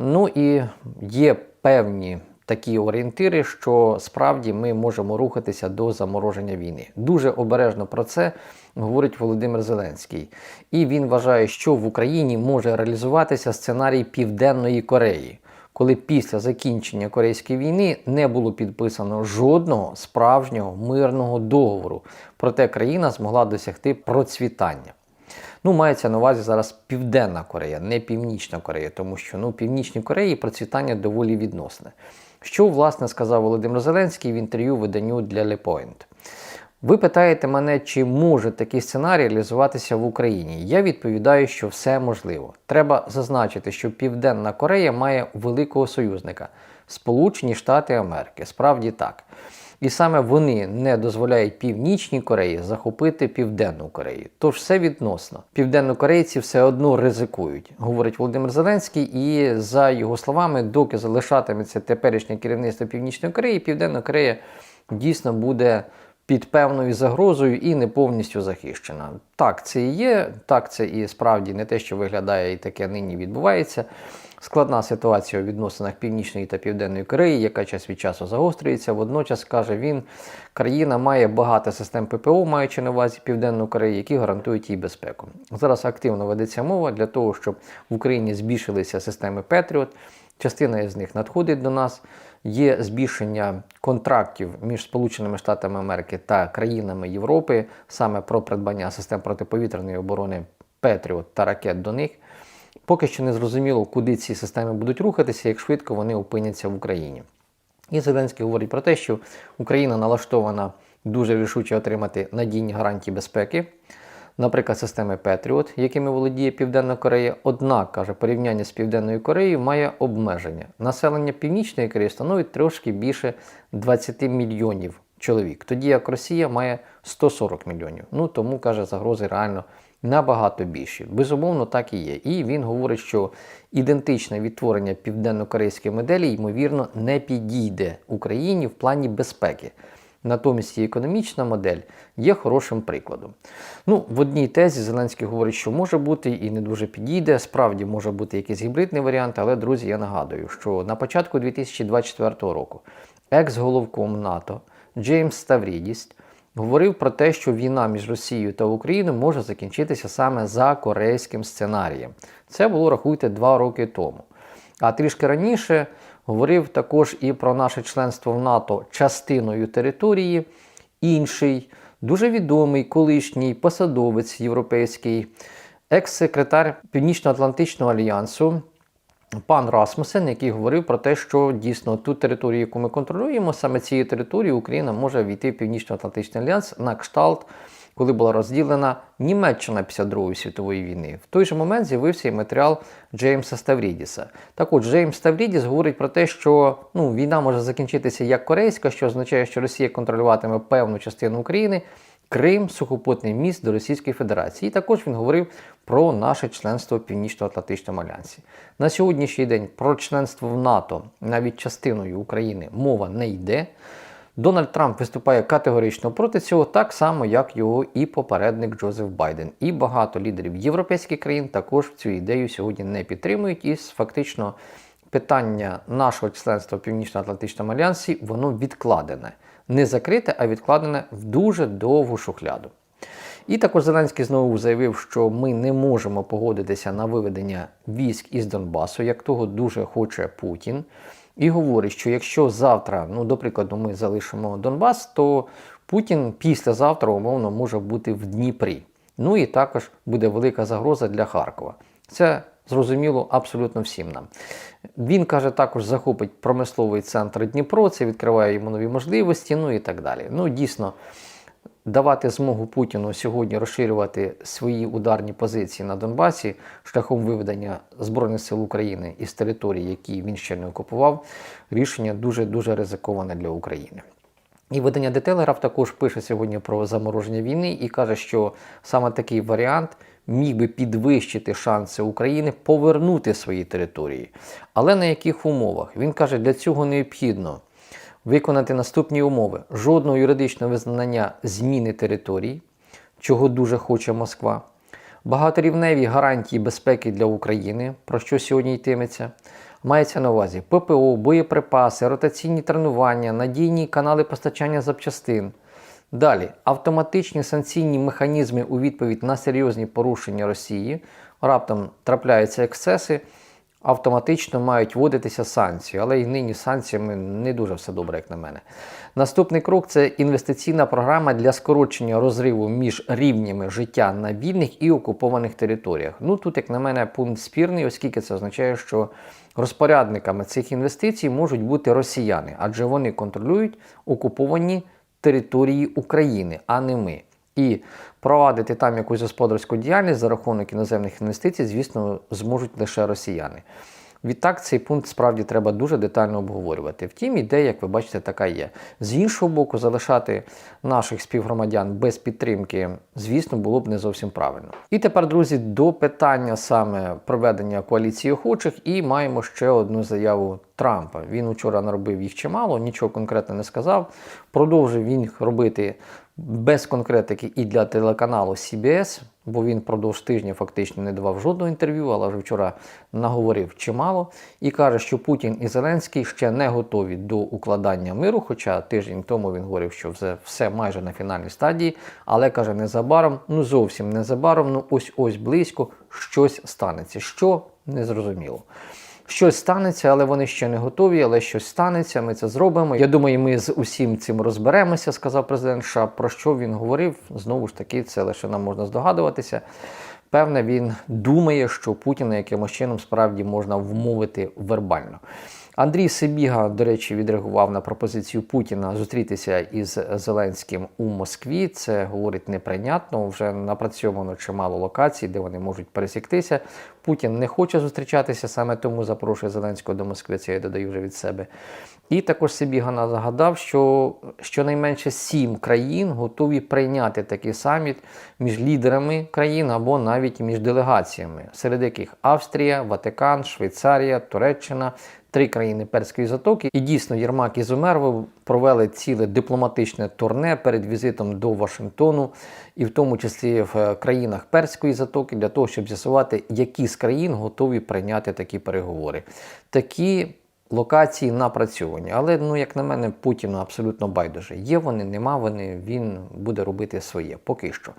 Ну і є певні такі орієнтири, що справді ми можемо рухатися до замороження війни. Дуже обережно про це говорить Володимир Зеленський. І він вважає, що в Україні може реалізуватися сценарій Південної Кореї. Коли після закінчення Корейської війни не було підписано жодного справжнього мирного договору, проте країна змогла досягти процвітання. Ну, мається на увазі зараз Південна Корея, не Північна Корея, тому що ну, в Північній Кореї процвітання доволі відносне. Що, власне, сказав Володимир Зеленський в інтерв'ю виданню для Point. Ви питаєте мене, чи може такий сценарій реалізуватися в Україні? Я відповідаю, що все можливо. Треба зазначити, що Південна Корея має великого союзника Сполучені Штати Америки. Справді так. І саме вони не дозволяють Північній Кореї захопити Південну Корею. Тож все відносно. Південнокорейці все одно ризикують, говорить Володимир Зеленський. І за його словами, доки залишатиметься теперішнє керівництво Північної Кореї, Південна Корея дійсно буде під певною загрозою і не повністю захищена. Так, це і є, так це і справді не те, що виглядає, і таке нині відбувається. Складна ситуація у відносинах Північної та Південної Кореї, яка час від часу загострюється. Водночас каже він, країна має багато систем ППО, маючи на увазі Південну Корею, які гарантують їй безпеку. Зараз активно ведеться мова для того, щоб в Україні збільшилися системи Петріот. Частина із них надходить до нас. Є збільшення контрактів між Сполученими Штатами Америки та країнами Європи саме про придбання систем протиповітряної оборони Петріот та ракет до них. Поки що не зрозуміло, куди ці системи будуть рухатися, як швидко вони опиняться в Україні. І Зеленський говорить про те, що Україна налаштована дуже рішуче отримати надійні гарантії безпеки, наприклад, системи Петріот, якими володіє Південна Корея. Однак, каже, порівняння з Південною Кореєю має обмеження. Населення Північної Кореї становить трошки більше 20 мільйонів чоловік, тоді як Росія має 140 мільйонів. Ну тому каже, загрози реально набагато більші. Безумовно, так і є. І він говорить, що ідентичне відтворення південно-корейської моделі, ймовірно, не підійде Україні в плані безпеки. Натомість і економічна модель є хорошим прикладом. Ну, В одній тезі Зеленський говорить, що може бути і не дуже підійде. Справді може бути якийсь гібридний варіант, але, друзі, я нагадую, що на початку 2024 року екс-головком НАТО Джеймс Ставрідіс говорив про те, що війна між Росією та Україною може закінчитися саме за корейським сценарієм. Це було, рахуйте, два роки тому. А трішки раніше говорив також і про наше членство в НАТО частиною території. Інший, дуже відомий колишній посадовець європейський, екс-секретар Північно-Атлантичного альянсу. Пан Расмусен, який говорив про те, що дійсно ту територію, яку ми контролюємо, саме цією територією Україна може війти в Північно-Атлантичний альянс на кшталт, коли була розділена Німеччина після Другої світової війни. В той же момент з'явився і матеріал Джеймса Ставрідіса. Так от Джеймс Ставрідіс говорить про те, що ну, війна може закінчитися як корейська, що означає, що Росія контролюватиме певну частину України. Крим, сухопутний міст до Російської Федерації. І також він говорив про наше членство в Північно-Атлантичному альянсі. На сьогоднішній день про членство в НАТО, навіть частиною України, мова не йде. Дональд Трамп виступає категорично проти цього, так само, як його і попередник Джозеф Байден. І багато лідерів європейських країн також цю ідею сьогодні не підтримують. І фактично питання нашого членства в Північно-Атлантичному альянсі воно відкладене. Не закрите, а відкладене в дуже довгу шухляду. І також Зеленський знову заявив, що ми не можемо погодитися на виведення військ із Донбасу, як того дуже хоче Путін. І говорить, що якщо завтра, ну, до прикладу, ми залишимо Донбас, то Путін післязавтра, умовно, може бути в Дніпрі. Ну і також буде велика загроза для Харкова. Це зрозуміло абсолютно всім нам. Він каже, також захопить промисловий центр Дніпро, це відкриває йому нові можливості, ну і так далі. Ну, дійсно, давати змогу Путіну сьогодні розширювати свої ударні позиції на Донбасі шляхом виведення Збройних сил України із території, які він ще не окупував, рішення дуже-дуже ризиковане для України. І видання Telegraph також пише сьогодні про замороження війни і каже, що саме такий варіант міг би підвищити шанси України повернути свої території. Але на яких умовах? Він каже, для цього необхідно виконати наступні умови: жодного юридичного визнання зміни територій, чого дуже хоче Москва, багаторівневі гарантії безпеки для України, про що сьогодні йтиметься, Мається на увазі ППО, боєприпаси, ротаційні тренування, надійні канали постачання запчастин. Далі автоматичні санкційні механізми у відповідь на серйозні порушення Росії. Раптом трапляються ексцеси, автоматично мають вводитися санкції, але і нині санкціями не дуже все добре, як на мене. Наступний крок це інвестиційна програма для скорочення розриву між рівнями життя на вільних і окупованих територіях. Ну тут, як на мене, пункт спірний, оскільки це означає, що розпорядниками цих інвестицій можуть бути росіяни, адже вони контролюють окуповані території України, а не ми. І провадити там якусь господарську діяльність за рахунок іноземних інвестицій, звісно, зможуть лише росіяни. Відтак, цей пункт справді треба дуже детально обговорювати. Втім, ідея, як ви бачите, така є. З іншого боку, залишати наших співгромадян без підтримки, звісно, було б не зовсім правильно. І тепер, друзі, до питання саме проведення коаліції охочих, і маємо ще одну заяву Трампа. Він учора наробив їх чимало, нічого конкретно не сказав. Продовжив він робити без конкретики і для телеканалу CBS, бо він впродовж тижня фактично не давав жодного інтерв'ю, але вже вчора наговорив чимало. І каже, що Путін і Зеленський ще не готові до укладання миру. Хоча тиждень тому він говорив, що все, все майже на фінальній стадії, але каже, незабаром, ну зовсім незабаром, ну ось ось близько щось станеться. Що незрозуміло. Щось станеться, але вони ще не готові, але щось станеться, ми це зробимо. Я думаю, ми з усім цим розберемося, сказав президент США. Про що він говорив? Знову ж таки, це лише нам можна здогадуватися. Певне, він думає, що Путіна якимось чином справді можна вмовити вербально. Андрій Сибіга, до речі, відреагував на пропозицію Путіна зустрітися із Зеленським у Москві. Це говорить неприйнятно. Вже напрацьовано чимало локацій, де вони можуть пересіктися. Путін не хоче зустрічатися, саме тому запрошує Зеленського до Москви. Це я додаю вже від себе. І також Сибіга нагадав, що щонайменше сім країн готові прийняти такий саміт між лідерами країн або навіть між делегаціями, серед яких Австрія, Ватикан, Швейцарія, Туреччина. Три країни Перської затоки, і дійсно Єрмак і Зумерво провели ціле дипломатичне турне перед візитом до Вашингтону, і в тому числі в країнах Перської затоки, для того, щоб з'ясувати, які з країн готові прийняти такі переговори. Такі локації напрацьовані. Але, ну, як на мене, Путіну абсолютно байдуже. Є вони, нема вони, він буде робити своє поки що.